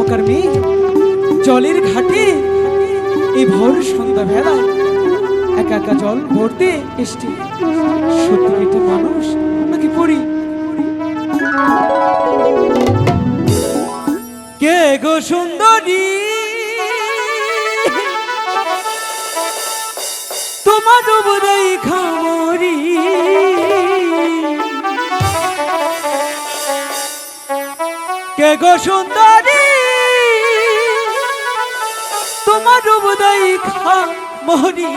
চমকার জলের ঘাটে এই ভোর সন্ধ্যা সন্ধ্যাবেলা একা একা জল ভরতে এসটি সত্যি এটা মানুষ নাকি পড়ি কে গো সুন্দরী? তোমার উপরেই খামরি কে গো সুন্দর? তোমার উদয় খা মোহরি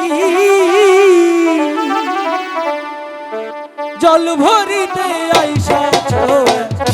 জল ভরিতে আইসা ছোয়া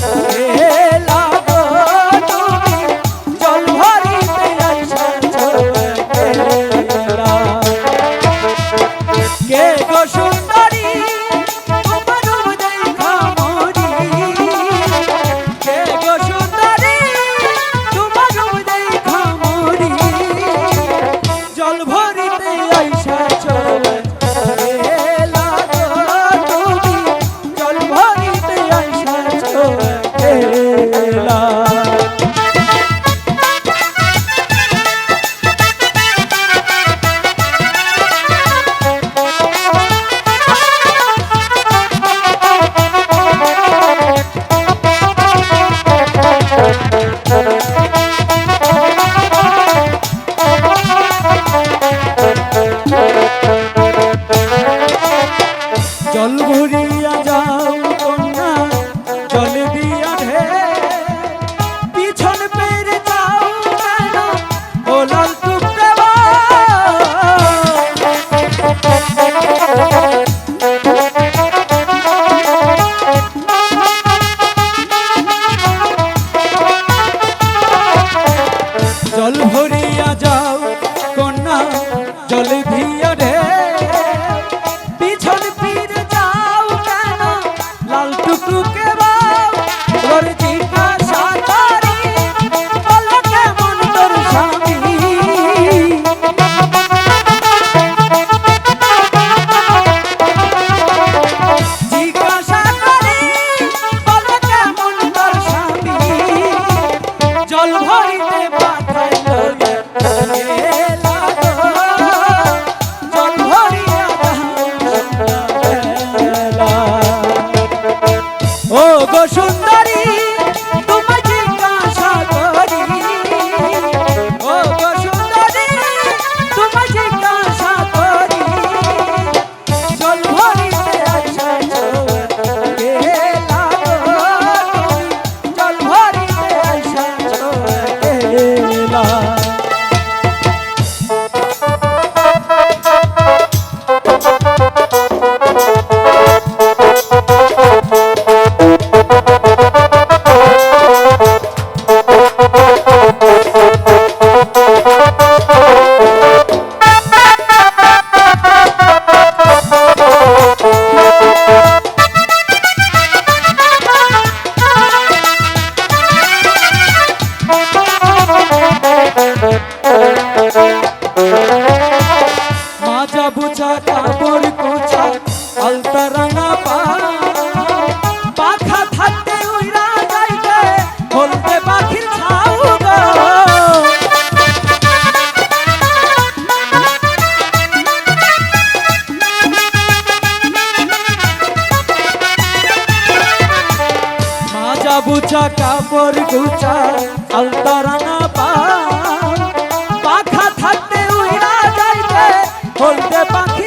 জল ভরি সুন্দর বুচা কাপর গুচা আলতা রাঙা পা। পাখা থাকতে উড়া যাইতে হলতে পাখা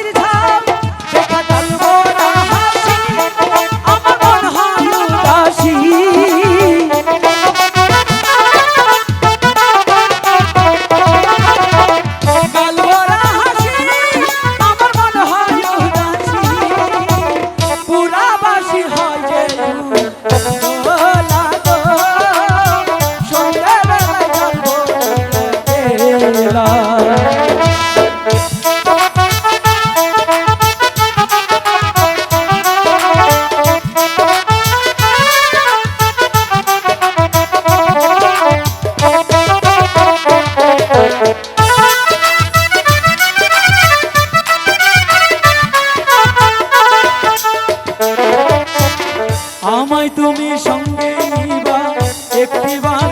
বেলা আমায় তুমি সঙ্গে নিবা একটিবার